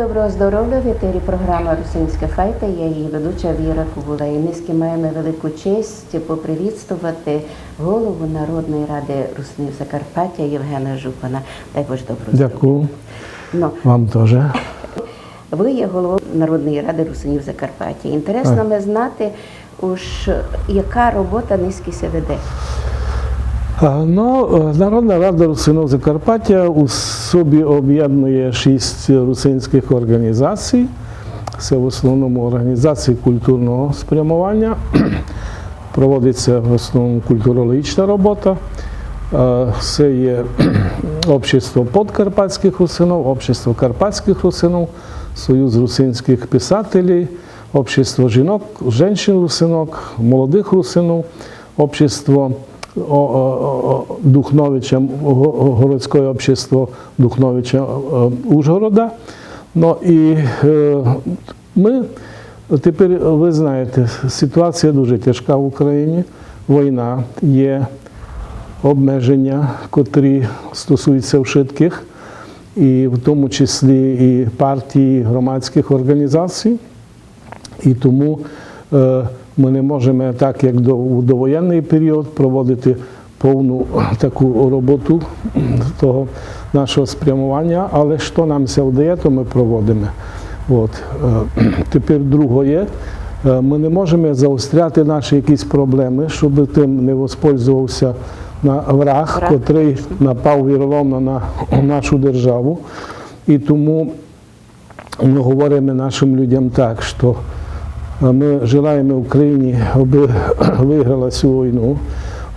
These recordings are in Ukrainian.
Доброго здоров'я в етері програма Русинська файта. Я її ведуча Віра Ковула. І низьки маємо велику честь попривітствувати голову Народної ради Руснів Закарпаття Євгена Жупана. Дай Боже доброго здоров'я. Дякую Ну, вам теж. ви є головою Народної ради Русинів Закарпаття. Інтересно ми знати, уж яка робота низьки се веде. Ну, е, Народна рада русинів Закарпаття у собі об'єднує шість русинських організацій. Це в основному організації культурного спрямування. Проводиться в основному культурологічна робота. Е, Це є Общество подкарпатських русинів, Общество карпатських русинів, Союз русинських писателів, Общество жінок, жінчин русинок, молодих русинів, Общество о- о- о- Духновича, го- городське общество Духновича е, Ужгорода. Ну і е, ми тепер ви знаєте, ситуація дуже тяжка в Україні. Війна є обмеження, котрі стосуються вшитких, і в тому числі і партії, громадських організацій. І тому е, ми не можемо так, як до, у довоєнний період, проводити повну таку роботу того нашого спрямування, але що нам це вдає, то ми проводимо. От. е, Тепер друге, е, ми не можемо заостряти наші якісь проблеми, щоб тим не воспользувався на враг, Враг. котрий напав віроломно на нашу державу. І тому ми говоримо нашим людям так, що ми желаємо Україні, аби виграла цю війну,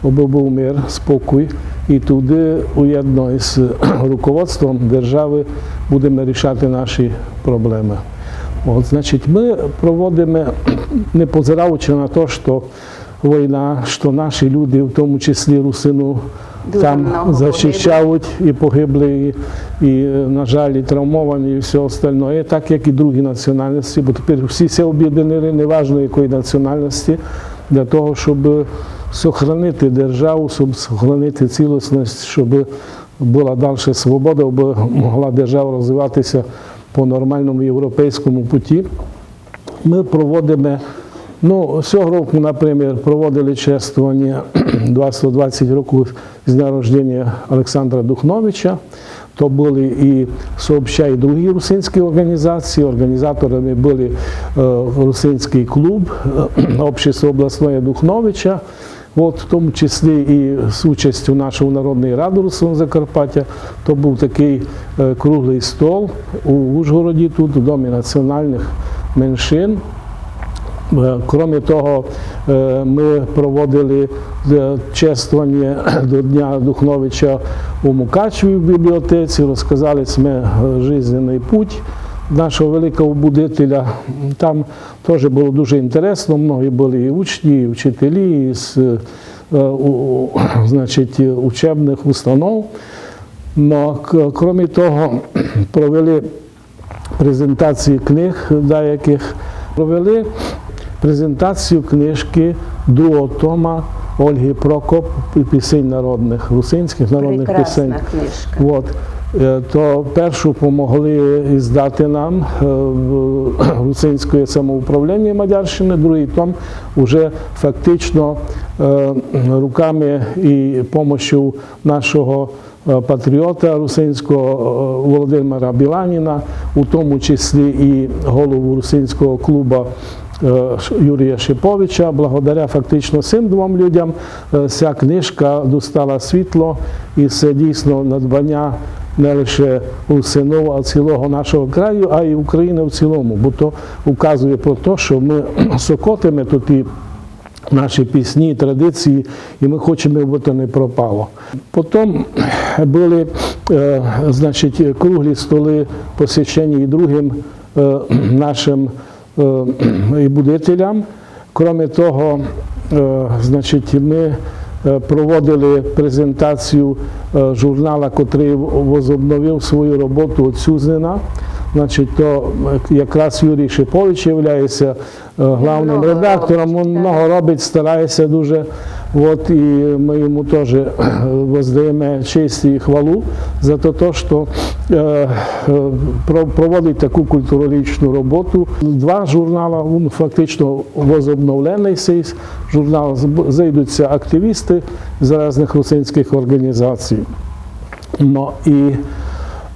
аби був мир, спокій. І туди уєдно із руководством держави будемо рішати наші проблеми. От, значить, ми проводимо, не позираючи на те, що війна, що наші люди, в тому числі русину, Дуже там захищають і погибли, і, і, на жаль, і травмовані, і все остальне, так як і другі національності, бо тепер всі це об'єднали, неважно якої національності, для того, щоб сохранити державу, щоб сохранити цілісність, щоб була далі свобода, аби могла держава розвиватися по нормальному європейському путі. Ми проводимо, ну, цього року, наприклад, проводили чествування 220 років з дня рождення Олександра Духновича. То були і сообща, і другі русинські організації. Організаторами були е, Русинський клуб, е, Общество обласної Духновича, От, в тому числі і з участю нашого Народної ради Русин Закарпаття. То був такий е, круглий стол у Ужгороді, тут, у Домі національних меншин. Е, Крім того, е, ми проводили е, чествування до Дня Духновича у Мукачеві в бібліотеці, розказали ми жизненний путь нашого великого будителя. Там теж було дуже інтересно, многі були і учні, і вчителі з у- у- значить, учебних установ. Но, крім того, провели презентації книг деяких, провели презентацію книжки другого тома Ольги Прокоп пісень народних, русинських народних Прекрасна пісень. книжка. От. Е, То першу помогли іздати нам е, Русинське самоуправління Мадярщини, другий том вже фактично е, руками і допомогою нашого патріота русинського Володимира Біланіна, у тому числі і голову русинського клубу Юрія Шиповича. Благодаря фактично цим двом людям е, ця книжка достала світло, і це дійсно надбання не лише Русинов, а цілого нашого краю, а й України в цілому. Бо то указує про те, що ми сокотимо тут і наші пісні, традиції, і ми хочемо, аби це не пропало. Потім були е, значить, круглі столи посвящені і другим е, нашим е, і будителям. Кроме того, е, значить, ми е, проводили презентацію е, журнала, який возобновив свою роботу от Сюзнина. Значить, то е, якраз Юрій Шипович є главним редактором. Він много робить, старається дуже. От, і ми йому теж воздаємо честь і хвалу за те, що е, е, про- проводить таку культурологічну роботу. Два журнали, він фактично возобновлений цей журнал. Зайдуться активісти з різних русинських організацій. Ну, і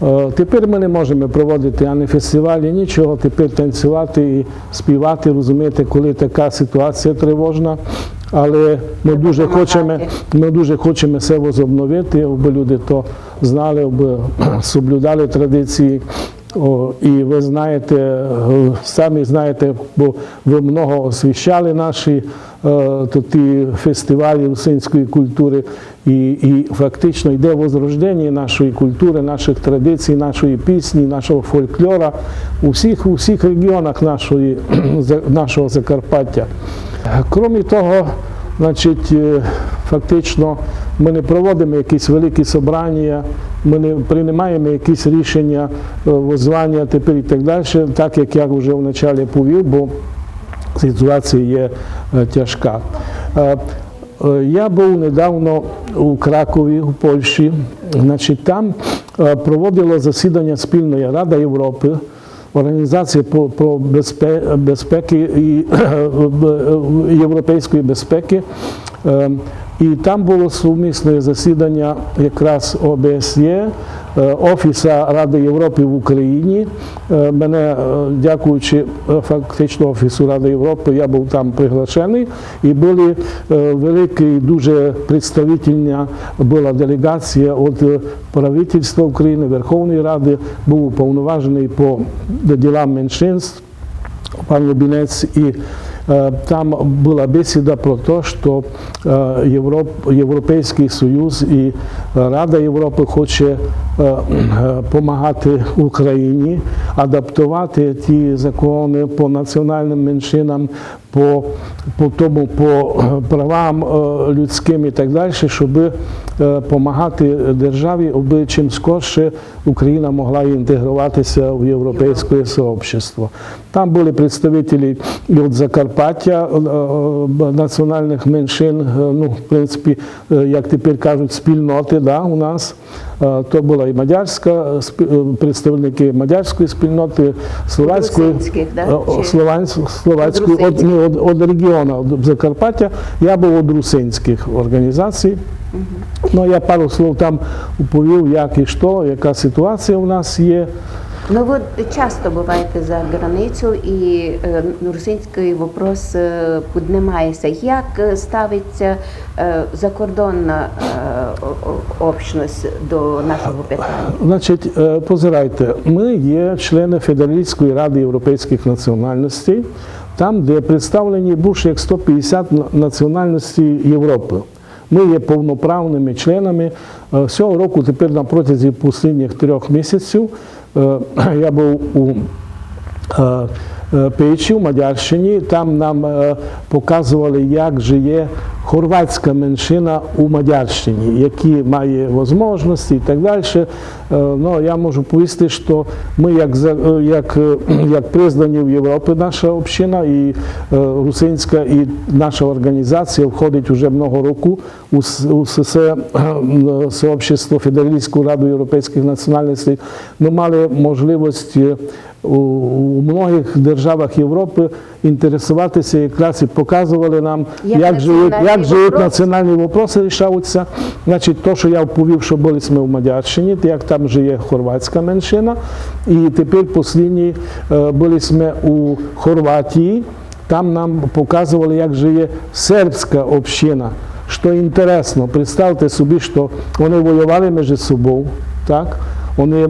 е, тепер ми не можемо проводити ані фестивалі, нічого, тепер танцювати і співати, розумієте, коли така ситуація тривожна. Але ми дуже хочемо, ми дуже хочемо це возобновити, аби люди то знали, аби соблюдали традиції. О, і ви знаєте, самі знаєте, бо ви много освіщали наші е, то ті фестивалі русинської культури, і, і фактично йде возрождення нашої культури, наших традицій, нашої пісні, нашого фольклора у всіх, у всіх регіонах нашої, нашого Закарпаття. Крім того, значить, е, фактично ми не проводимо якісь великі собрання, ми не приймаємо якісь рішення, е, воззвання тепер і так далі, так як я вже вначалі повів, бо ситуація є е, тяжка. Я був недавно у Кракові, у Польщі. Значить, там проводила засідання спільної Рада Європи, Організація по, про безпе, безпеки і європейської безпеки. Е, І там було сумісне засідання якраз ОБСЄ, Офіса Ради Європи в Україні. Е, Мене, е, дякуючи е, фактично Офісу Ради Європи, я був там приглашений. І були е, великі, дуже представительна була делегація від е, правительства України, Верховної Ради, був уповноважений по ділам меншинств пан Лубінець, і е, там була бесіда про те, що е, Європ, Європейський Союз і Рада Європи хоче допомагати Україні адаптувати ті закони по національним меншинам, по, по тому, по е, правам е, людським і так далі, щоб допомагати державі, аби чим скорше Україна могла інтегруватися в європейське сообщество. Там були представники і від Закарпаття е, е, національних меншин, е, ну, в принципі, як тепер кажуть, спільноти да, у нас. То була і мадярська представники мадярської спільноти, словацької да? словацької От од, ні, од, од регіону од Закарпаття. Я був від русинських організацій. Ну, я пару слов там уповів, як і що, яка ситуація у нас є. Ну вот часто буваєте за границю і е, русинський вопрос е, піднімається. Як е, ставиться е, закордонна е, общність до нашого питання? Значить, е, позирайте, ми є члени Федеральської ради європейських національностей, там, де представлені більше як 150 на- національностей Європи. Ми є повноправними членами. Е, Цього року, тепер на протязі останніх трьох місяців, я був у е, е, Печі в Мадярщині. Там нам е, показували, як живе хорватська меншина у Мадярщині, які має можливості і так далі. Е, Ну, я можу повісти, що ми, як, е, як, е, як признані в Європі, наша община і русинська, і наша організація входить вже много року у, у сообщество Федеральську Раду Європейських національностей. Ми мали можливість у, у многих державах Європи інтересуватися якраз і показували нам, Як як, живуть, національні як живуть національні вопроси рішаються. Значить, то, що я вповів, що були ми в Мадярщині, як там живе хорватська меншина. І тепер останні е, були ми у Хорватії. Там нам показували, як живе сербська община. Що інтересно, представте собі, що вони воювали між собою, так? Вони е,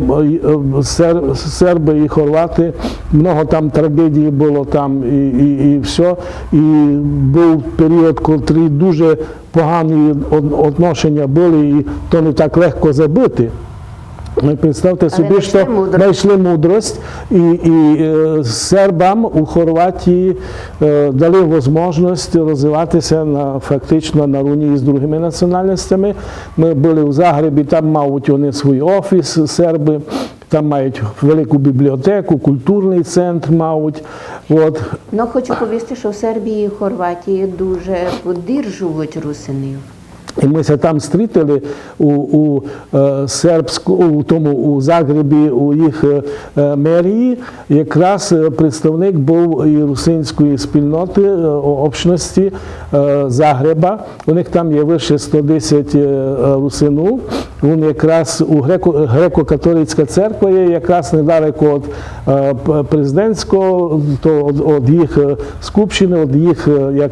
е, сер- серби і хорвати, много там трагедії було там і, і, і все. І був період, коли дуже погані відношення були, і то не так легко забити. Ну, Представте собі, що мудрость. знайшли мудрость і, і е, сербам у Хорватії е, дали можливість розвиватися на, фактично на рівні з другими національностями. Ми були в Загребі, там мають вони свій офіс, серби, там мають велику бібліотеку, культурний центр мають. От. Ну хочу повісти, що в Сербії і Хорватії дуже підтримують русинів. І ми ся там зустріли у, у е, сербську, у тому у Загребі, у їх е, е, мерії. Якраз представник був русинської спільноти общності Загреба. У них там є вище 110 е, е, русинів. Він якраз у греко, греко-католицька церква є якраз недалеко від президентського, то від, їх скупщини, від їх як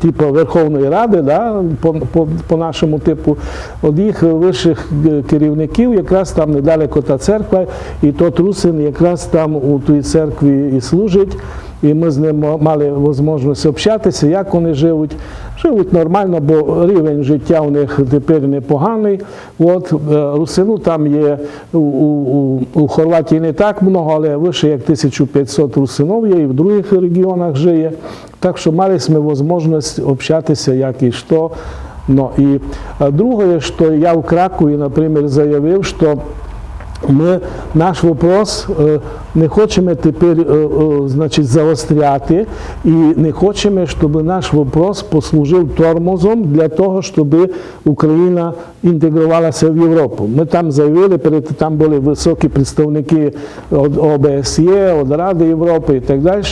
типу Верховної Ради, да, по, по нашому типу, від їх вищих е, керівників, якраз там недалеко та церква, і тот русин якраз там у тій церкві і служить. І ми з ним мали можливість общатися, як вони живуть. Живуть нормально, бо рівень життя у них тепер непоганий. От е, русину там є у, у, у Хорватії не так много, але вище як 1500 русинов є і в других регіонах живе. Так що мали ми можливість общатися, як і що. Ну, і е, друге, що я в Кракові, наприклад, заявив, що ми наш вопрос е, не хочемо тепер е, значить, заостряти і не хочемо, щоб наш вопрос послужив тормозом для того, щоб Україна інтегрувалася в Європу. Ми там заявили, перед там були високі представники від ОБСЄ, від Ради Європи і так далі.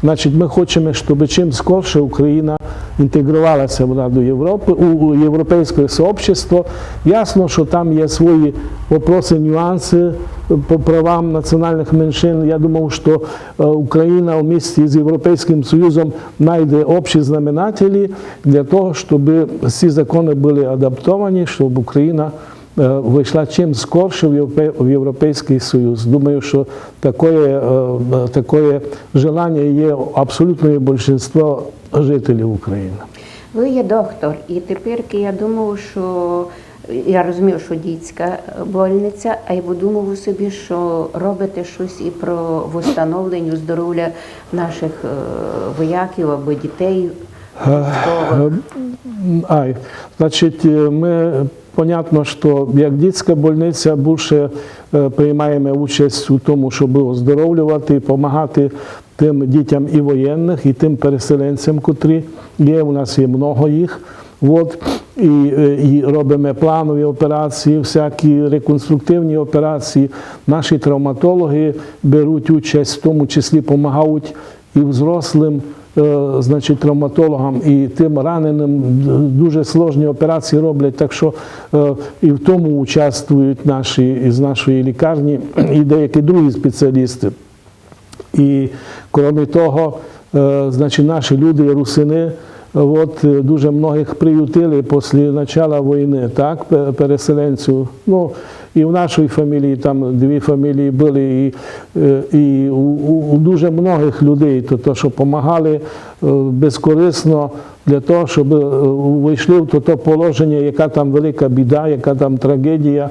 Значить, ми хочемо, щоб чим скорше Україна інтегрувалася в Раду Європи, у європейське сообщество. Ясно, що там є свої вопроси, нюанси по правам національних меншин. Я думав, що е, Україна у місті з Європейським Союзом знайде общі знаменателі для того, щоб ці закони були адаптовані, щоб Україна вийшла чим скорше в Європейський Союз. Думаю, що таке, е, е, таке желання є абсолютної більшості жителів України. Ви є доктор, і тепер я думав, що я розумію, що дітська больниця, а я думав собі, що робите щось і про встановлення здоров'я наших е, вояків або дітей. Ай, значить, е, ми понятно, що як дитяча больниця більше е, приймаємо участь у тому, щоб оздоровлювати, допомагати тим дітям і воєнних, і тим переселенцям, котрі є. У нас є много їх. От, і, е, і робимо планові операції, всякі реконструктивні операції. Наші травматологи беруть участь, в тому числі допомагають і взрослим значить, травматологам і тим раненим дуже сложні операції роблять. Так що е, і в тому участвують наші із нашої лікарні і деякі другі спеціалісти. І крім того, е, значить, наші люди, русини, от, е, дуже многих приютили після початку війни, так, переселенців. Ну, і в нашій фамілії там дві фамілії були, і, е, і у, у, дуже многих людей, то, то що допомагали безкорисно для того, щоб е, вийшли в то, то положення, яка там велика біда, яка там трагедія.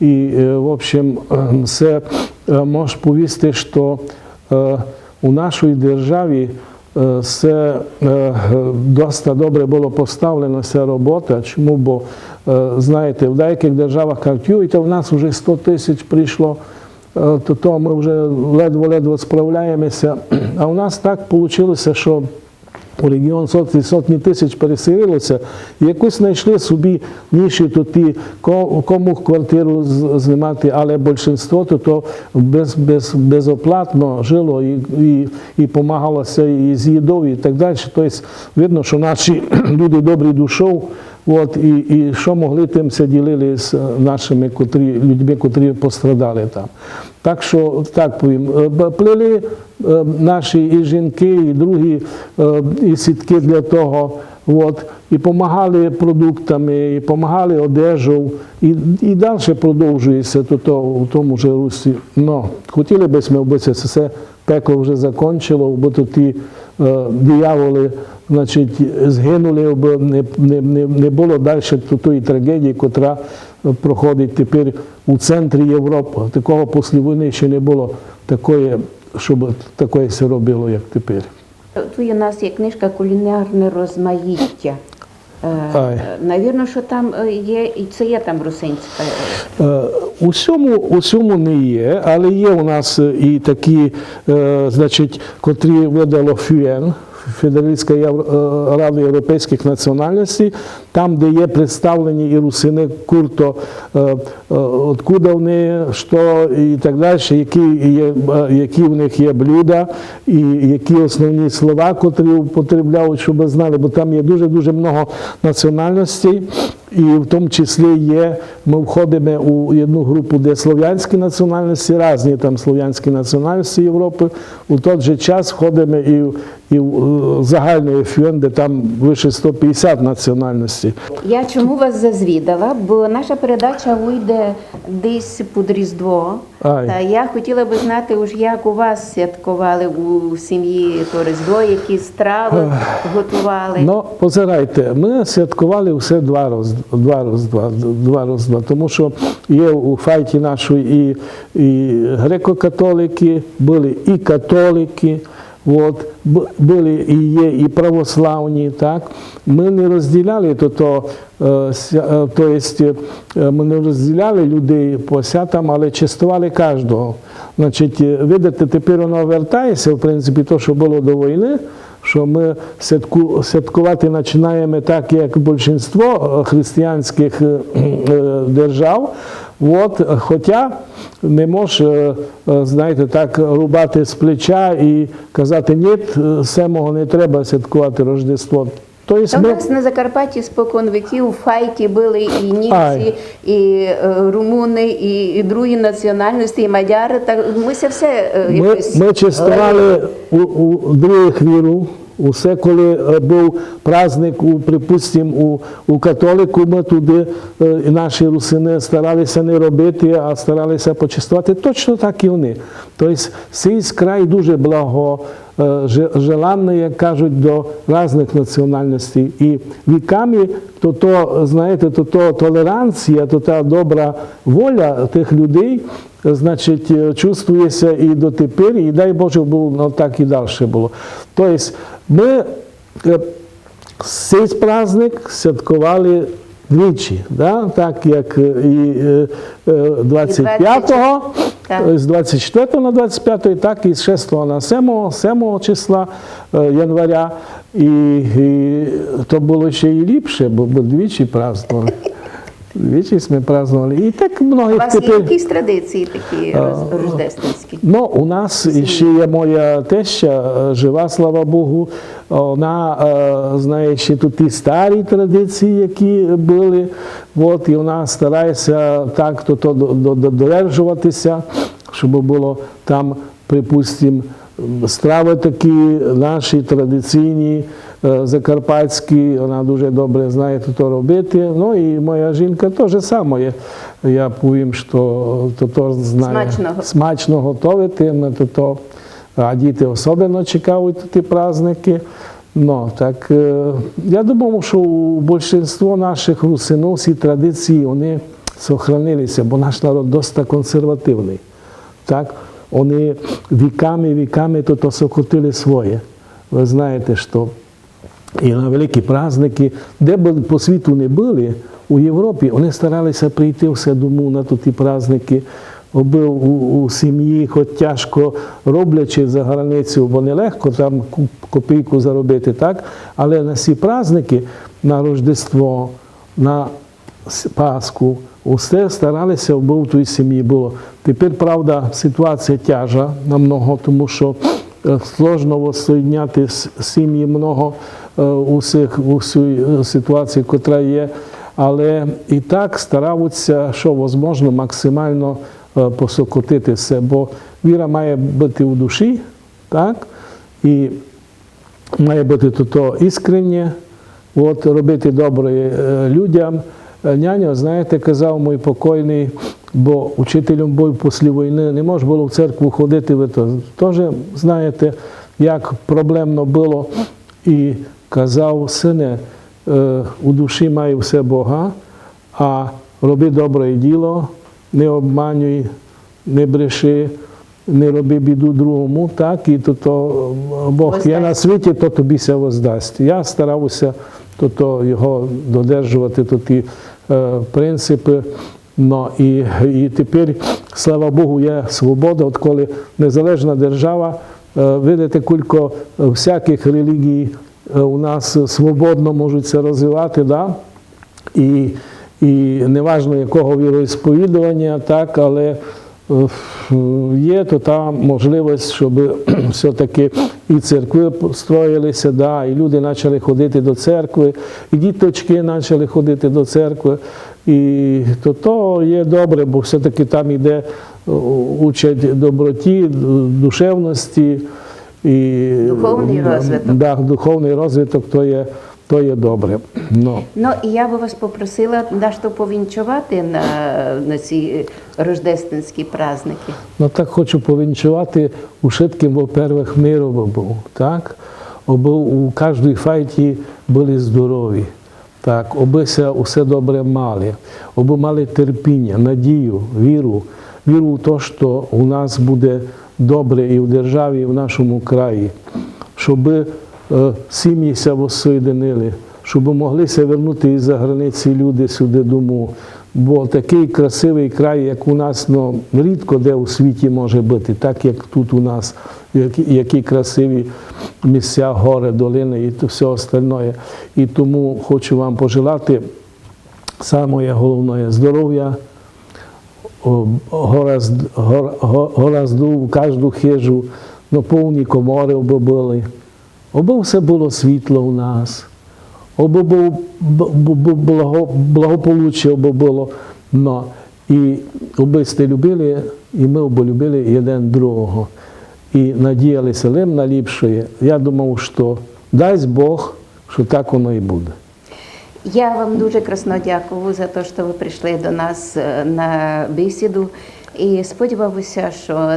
І, е, в общем, е, все е, повісти, що е, у нашій державі е, все е, е, досить добре було поставлена ця робота. Чому? Бо, е, знаєте, в деяких державах кажуть, «Юй, в нас вже 100 тисяч прийшло, е, то, то ми вже ледве-ледве справляємося. А у нас так вийшло, що у регіон сотні, сотні тисяч переселилося, і якось знайшли собі ніші то кому квартиру знімати, але більшість то, то без, без, безоплатно жило і, і, і допомагалося і з їдою і так далі. Тобто видно, що наші люди добрі душов, от, і, і що могли, тим все ділили з нашими котрі, людьми, котрі пострадали там. Так що так повім, Е, плели е, наші і жінки, і другі е, і сітки для того. От, і допомагали продуктами, і допомагали одежу, і, і далі продовжується то, то, у тому ж Русі. Ну, хотіли б ми, аби це все пекло вже закінчило, бо то ті е, дияволи значить, згинули, аби не, не, не, не було далі тої трагедії, котра проходить тепер у центрі Європи. Такого після війни ще не було такої, щоб таке все робило, як тепер. Тут у нас є книжка Кулінарне розмаїття. Е, Ай. Навірно, що там е, є, і це є там русинська. е, Е, Усьому, усьому не є, але є у нас і такі, значить, котрі видало Фюен. Федеральська Євро- е, Рада європейських національностей, там, де є представлені і русини курто, е, е, откуда вони, що і так далі, які, є, е, які в них є блюда, і які основні слова, котрі употребляють, щоб ви знали, бо там є дуже-дуже много національностей. І в тому числі є, ми входимо у одну групу, де слов'янські національності, різні там слов'янські національності Європи. У той же час входимо і, в- і в загальний ФЮН, де там вище 150 національностей. Я чому вас зазвідала? Бо наша передача вийде десь під Різдво. Ай. Та я хотіла би знати, уж як у вас святкували у сім'ї то Різдво, які страви готували. Ну, позирайте, ми святкували все два роз, два роз, два, два роз, два, тому що є у файті нашої і, і греко-католики, були і католики, от, бу- були і є і православні, так. Ми не розділяли, то, то, е, е, то есть, е, ми не розділяли людей по святам, але частували кожного. Значить, видите, тепер воно вертається, в принципі, то, що було до війни, що ми святку, святкувати починаємо так, як більшість християнських держав. От, хоча не може, е, е, знаєте, так рубати з плеча і казати, ні, самого не треба святкувати Рождество. Тобто Та у ми, нас на Закарпатті спокон віків у файті були і німці, Ай. і е, румуни, і, і другі національності, і мадяри. Так ми це все ми, якось ми частували у, у других віру. Усе, коли е, був праздник, у, припустимо, у, у католику, ми туди е, і наші русини старалися не робити, а старалися почастувати. Точно так і вони. Тобто цей край дуже благо, е, як кажуть, до різних національностей. І віками, то, то знаєте, то, то толеранція, то та добра воля тих людей, значить, е, чувствується і дотепер, і дай Боже, було ну, так і далі було. Тобто ми цей праздник святкували двічі, да? так як е, і е, е, 25-го, Так. е, з 24 на 25, так і з 6 на 7, 7 числа января. І, і то було ще і ліпше, бо, бо двічі празднували. Двічі ми празднували. І так У многих вас є якісь традиції такі рождественські? Ну, у нас ще є моя теща, е, жива, слава Богу. Вона е, знає ще тут і старі традиції, які були. От, і вона старається так то, то, до- до- додержуватися, щоб було там, припустимо, страви такі наші традиційні, е, закарпатські, вона дуже добре знає то робити. Ну і моя жінка теж саме. Я повім, що то, знає Смачного. смачно готувати. Ми то, то, а діти особливо чекають ті праздники. Ну, так, е, я думаю, що у більшість наших русинів ці традиції вони сохранилися, бо наш народ досить консервативний. Так? Вони віками, віками то, то сокотили своє. Ви знаєте, що і на великі праздники, де б по світу не були, у Європі вони старалися прийти все дому на ті праздники. Був у, у сім'ї, хоч тяжко роблячи за границю, бо нелегко там копійку заробити, так? але на ці праздники, на Рождество, на Пасху, усе старалися, бо в тій сім'ї було. Тепер, правда, ситуація тяжа намного, тому що сложно воссоєдняти сім'ї много е, усіх у е, ситуації, яка є. Але і так стараються, що можливо, максимально е, посокотити все, бо віра має бути у душі, так? І має бути то, іскреннє, от, робити добре е, людям. Е, Няньо, знаєте, казав мій покойний, бо учителем був після війни, не можна було в церкву ходити, ви теж знаєте, як проблемно було. І казав, сине, е, у душі має все Бога, а роби добре діло, не обманюй, не бреши, не роби біду другому, так, і то, то Бог є на світі, то тобі все воздасть. Я старався то, то його додержувати, то ті е, принципи. Ну, і, і тепер, слава Богу, є свобода, от коли незалежна держава, Е, Видите, кілька е, всяких релігій е, у нас свободно можуть це розвивати, да? і, і неважно якого віросповідування, так, але є то та можливість, щоб все-таки і церкви строїлися, да, і люди почали ходити до церкви, і діточки почали ходити до церкви. І то, то є добре, бо все-таки там йде е, учать доброті, душевності. І, Духовний розвиток. Да, духовний розвиток то є, то є добре. Ну. Ну і я би вас попросила дещо повінчувати на, на ці рождественські праздники. Ну так хочу повінчувати у швидким, во-первых, миру був, так? Аби у кожній файті були здорові, так, обися усе добре мали, аби мали терпіння, надію, віру, віру в те, що у нас буде добре і в державі, і в нашому краї, щоб е, сім'ї воссоєдинили, щоб моглися вернути із-за границі люди сюди дому. Бо такий красивий край, як у нас, ну, рідко де у світі може бути, так як тут у нас, які, які красиві місця, гори, долини і все остальне. І тому хочу вам пожелати саме головне здоров'я, горазду в кожну хижу, ну, повні комори оби були. Оби все було світло у нас, оби був б- б- б- благо, благополуччя оби було. Ну, і оби сте любили, і ми оби любили один другого. І надіялися лим на ліпше. Я думав, що дасть Бог, що так воно і буде. Я вам дуже красно дякую за те, що ви прийшли до нас е, на бесіду. І сподіваюся, що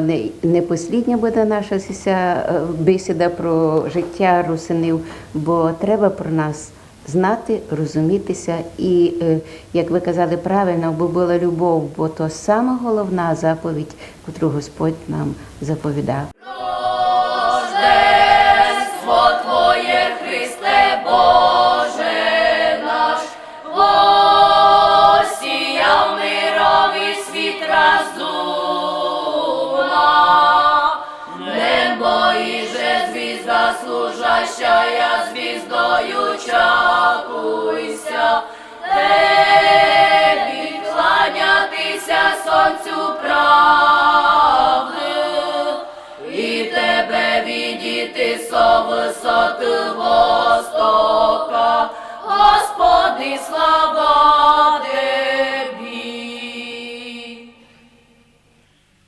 не, послідня буде наша е, бесіда про життя русинів, бо треба про нас знати, розумітися. І, е, як ви казали правильно, бо була любов, бо то сама головна заповідь, яку Господь нам заповідав. Звізда служащая звіздою чакуйся, Тебі кланятися сонцю правди. І тебе відійти со висоти востока, Господи, слава Тебі.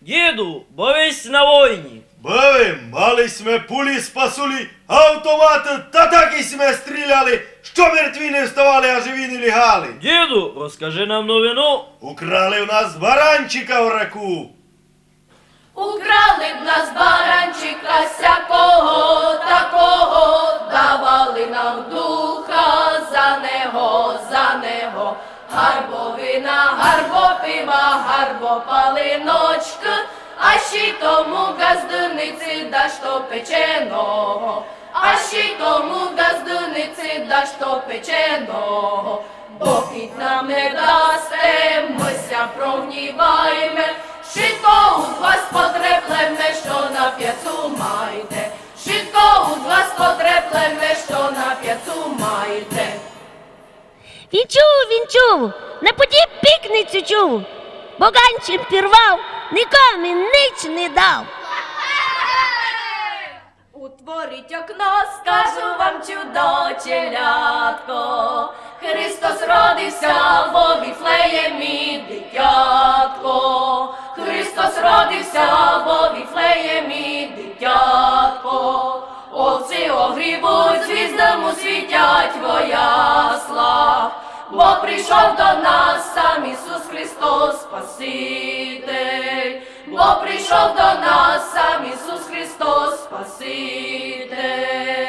Діду, бовись на войні. Били, мали сме пулі спасулі, автомати та так і сме стріляли, що мертві не вставали, а живі не лягали. Діду, розкажи нам новину. Украли в нас баранчика в раку. Украли б нас баранчика сякого такого, давали нам духа за него, за него. Гарбовина, гарбопива, гарбопалиночка, а ще й тому газдениці да що печеного, а ще й тому газдениці да що печеного. Бо під нам не дасте, мися прогнівайме, Шитко у вас потреплеме, що на п'яцу маєте. Шитко у вас потреплеме, що на п'яцу маєте. Він чув, він чув, на поді пікницю чув, боганчим пірвав, нікому ніч не дав. Утворіть окно, скажу вам чудо челятко. Христос родився во Віфлеємі, дитятко. Христос родився во Віфлеємі, дитятко. Овці огрібуть, звіздам світять бо прийшов до нас сам Ісус Христос Спаситель, бо прийшов до нас сам Ісус Христос Спаситель.